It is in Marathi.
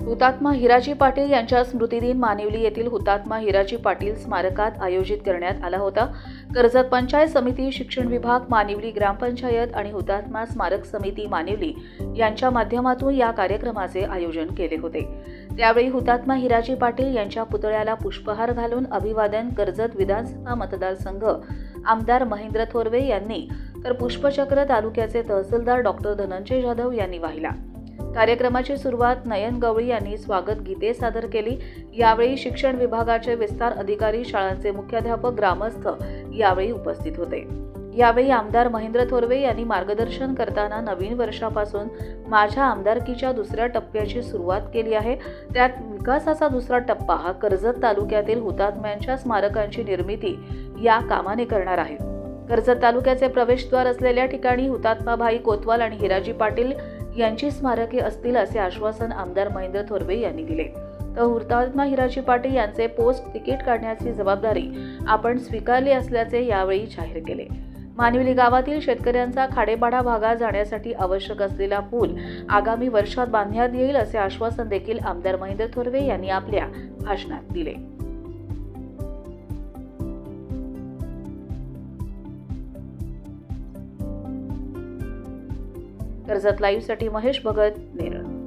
हुतात्मा हिराजी पाटील यांच्या स्मृतिदिन मानिवली येथील हुतात्मा हिराजी पाटील स्मारकात आयोजित करण्यात आला होता. कर्जत पंचायत समिती शिक्षण विभाग मानिवली ग्रामपंचायत आणि हुतात्मा स्मारक समिती मानिवली यांच्या माध्यमातून या कार्यक्रमाचे आयोजन केले होते. त्यावेळी हुतात्मा हिराजी पाटील यांच्या पुतळ्याला पुष्पहार घालून अभिवादन कर्जत विधानसभा मतदारसंघ आमदार महेंद्र थोरवे यांनी तर पुष्पचक्र तालुक्याचे तहसीलदार डॉक्टर धनंजय जाधव यांनी वाहिला. कार्यक्रमाची सुरुवात नयन गवळी यांनी स्वागत गीते सादर केली. यावेळी शिक्षण विभागाचे विस्तार अधिकारी शाळांचे मुख्याध्यापक ग्रामस्थ यावेळी उपस्थित होते. यावेळी आमदार महेंद्र थोरवे यांनी मार्गदर्शन करताना नवीन वर्षापासून माझ्या आमदारकीच्या दुसऱ्या टप्प्याची सुरुवात केली आहे. त्यात विकासाचा दुसरा टप्पा हा कर्जत तालुक्यातील हुतात्म्यांच्या स्मारकांची निर्मिती या कामाने करणार आहे. कर्जत तालुक्याचे प्रवेशद्वार असलेल्या ठिकाणी हुतात्मा भाई कोतवाल आणि हिराजी पाटील यांची स्मारके असतील असे आश्वासन आमदार महेंद्र थोरवे यांनी दिले. तर हुतात्मा हिराजी पाटील यांचे पोस्ट तिकीट काढण्याची जबाबदारी आपण स्वीकारली असल्याचे यावेळी जाहीर केले. मानवली गावातील शेतकऱ्यांचा खाडेपाडा भागात जाण्यासाठी आवश्यक असलेला पूल आगामी वर्षात बांधण्यात येईल असे आश्वासन देखील आमदार महेंद्र थोरवे यांनी आपल्या भाषणात दिले. कर्जत लाईव्हसाठी महेश भगत नेरळ.